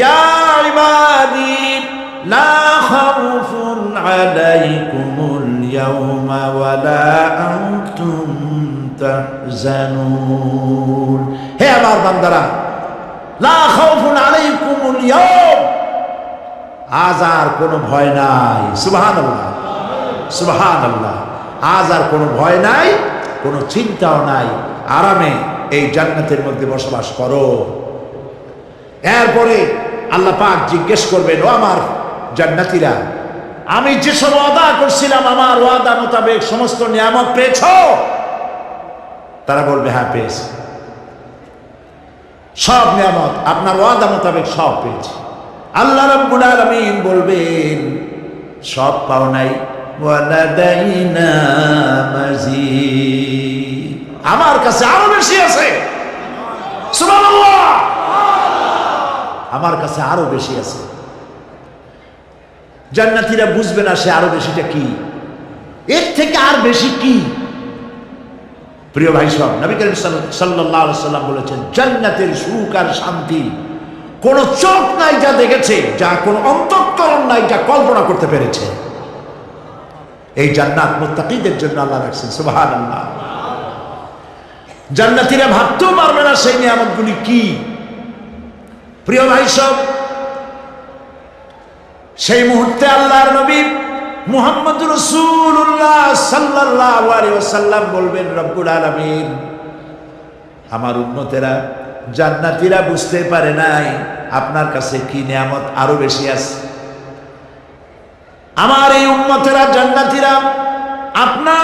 ইয়া ইবাদি, লা খাউফুন আলাইকুমুল ইয়াওমা ওয়ালা আনতুম তাহজানুন। হে আমার বান্দারা, লা খাউফুন আলাইকুমুল ইয়াওম আজ আর কোনো ভয় নাই। সুবহানাল্লাহ সুবহানাল্লাহ, আজ আর কোনো ভয় নাই, কোনো চিন্তাও নাই। আরামে এই জান্নাতের মধ্যে বসবাস করো। এরপরে আল্লাহ পাক জিজ্ঞেস করবেন, ও আমার জান্নাতীরা, আমি যেসব ওয়াদা করছিলাম, আমার ওয়াদা মোতাবেক সমস্ত নিয়ামত পেয়েছ? তারা বলবে হ্যাঁ পেয়েছি। সব নিয়ামত, আপনার ওয়াদা মোতাবেক সব পেয়েছি। আল্লাহ রাব্বুল আলামিন বলবেন, সব পাও নাই। আমার কাছে আরও বেশি আছে সুবহানাল্লাহ আমার কাছে আরও বেশি আছে। জান্নাতীরা বুঝবে না সে আরও বেশিটা কি। এর থেকে আর বেশি কি। প্রিয় ভাই সব, নবী করিম সাল্লাম বলেছেন, জান্নাতের সুখ আর শান্তি কোন চোখ নাই যা দেখেছে, যা কোন অন্তঃকরণ নাই যা কল্পনা করতে পেরেছে। এই জান্নাত মুত্তাকিদের জন্য আল্লাহ রাখছেন, সুবহানাল্লাহ। জান্নাতীরা ভাবতেও পারবে না সেই নিয়ামতগুলি কি। প্রিয় ভাই সব, সেই মুহূর্তে আল্লাহর নবী মুহাম্মদ রসুল্লাহ সাল্লাল্লাহু আলাইহি ওয়াসাল্লাম বলবেন, রব্বুল আলামিন, আমার উম্মতেরা জান্নাতীরা বুঝতে পারে নাই আপনার কাছে কি নিয়ামত আরও বেশি আছে। আমার এই উম্মতেরা জান্নাতীরা আপনার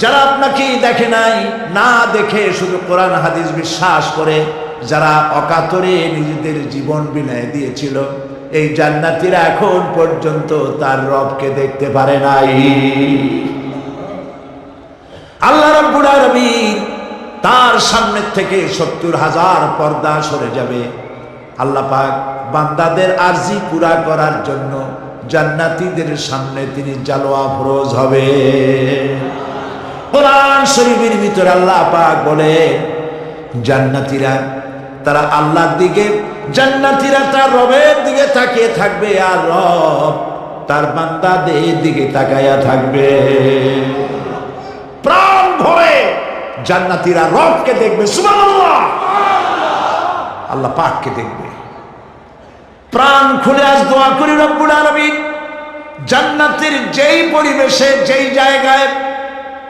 যারা আপনাকে দেখে নাই, না দেখে শুধু কোরআন হাদিস বিশ্বাস করে, যারা অকাতরে নিজেদের জীবন বিনয় দিয়েছিল, এই জান্নাতিরা এখন পর্যন্ত তার রবকে দেখতে পারে নাই। আল্লাহ রব্বুল আলামিন তার সামনে থেকে সত্তর হাজার পর্দা সরে যাবে। আল্লাহ পাক বান্দাদের আরজি পুরা করার জন্য জান্নাতীদের সামনে তিনি জালোয়া ফরোজ হবে। কোরআন শরীফের ভিতরে আল্লাহ পাক বলে, জান্নাতীরা তারা আল্লাহর দিকে, জান্নাতীরা তার রবের দিকে তাকিয়ে থাকবে, আর রব তার বান্দাদের দিকে তাকায়া থাকবে। প্রাণ ভরে জান্নাতীরা রবকে দেখবে, সুবহানাল্লাহ। আল্লাহ পাককে দেখবে। প্রাণ খুলে আজ দোয়া করি রব্বুল আলামিন। জান্নাতের যেই পরিবেশে, যেই জায়গায়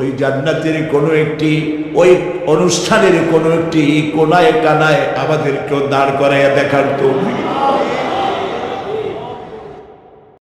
ওই জান্নাতের কোনো একটি, ওই অনুষ্ঠানের কোনো একটি কোনায় কানায় আমাদেরকেও দাঁড় করাইয়া দেখার তো